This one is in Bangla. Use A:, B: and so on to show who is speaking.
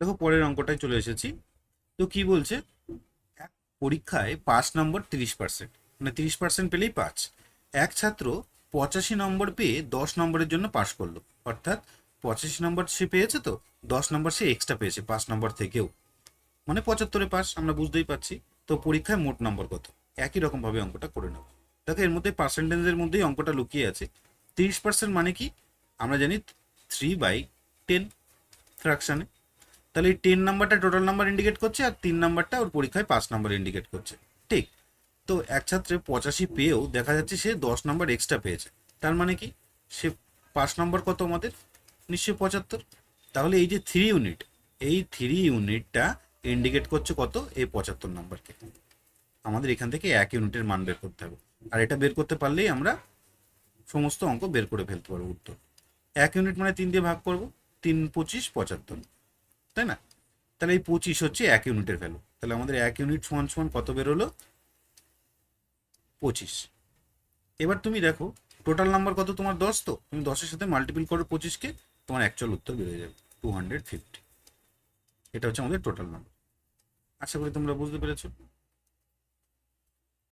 A: দেখো পরের অঙ্কটায় চলে এসেছি। তো কি বলছে? পরীক্ষায় পাস নম্বর তিরিশ পার্সেন্ট মানে তিরিশ পার্সেন্ট পেলেই পাস এক ছাত্র পঁচাশি নম্বর পেয়ে দশ নম্বরের জন্য পাশ করল। অর্থাৎ পঁচাশি নম্বর সে পেয়েছে তো, দশ নম্বর সে এক্সট্রা পেয়েছে পাঁচ নম্বর থেকেও। মানে পঁচাত্তরে পাস, আমরা বুঝতেই পারছি। তো পরীক্ষায় মোট নম্বর কত? একই রকমভাবে অঙ্কটা করে নেব দেখো এর মধ্যে পার্সেন্টেজের মধ্যেই অঙ্কটা লুকিয়ে আছে। তিরিশ পার্সেন্ট মানে কি? আমরা জানি থ্রি বাই টেন ফ্র্যাকশানে তাহলে এই টেন নাম্বারটা টোটাল নাম্বার ইন্ডিকেট করছে আর তিন নাম্বারটা ওর পরীক্ষায় পাঁচ নাম্বার ইন্ডিকেট করছে। ঠিক? তো এক ছাত্রে পঁচাশি পেয়েও দেখা যাচ্ছে সে দশ নাম্বার এক্সট্রা পেয়েছে। তার মানে কি? সে পাঁচ নাম্বার কত আমাদের? নিশ্চয়ই পঁচাত্তর। তাহলে এই যে থ্রি ইউনিট এই থ্রি ইউনিটটা ইন্ডিকেট করছে কত? এই পঁচাত্তর নাম্বারকে আমাদের এখান থেকে এক ইউনিটের মান বের করতে হবে। আর এটা বের করতে পারলেই আমরা সমস্ত অঙ্ক বের করে ফেলতে পারব উত্তর। এক ইউনিট মানে তিন দিয়ে ভাগ করব। তিন পঁচিশ, পঁচাত্তর। তাই না? তাহলে এই পঁচিশ হচ্ছে এক ইউনিটের ভ্যালু তাহলে আমাদের এক ইউনিট সমান সমান কত বেরোলো? পঁচিশ। এবার তুমি দেখো টোটাল নাম্বার কত তোমার দশ তো? তুমি দশের সাথে মাল্টিপল করো পঁচিশকে, তোমার অ্যাকচুয়াল উত্তর বেরিয়ে যাবে টু হান্ড্রেড ফিফটি এটা হচ্ছে আমাদের টোটাল নাম্বার আশা করি তোমরা বুঝতে পেরেছ।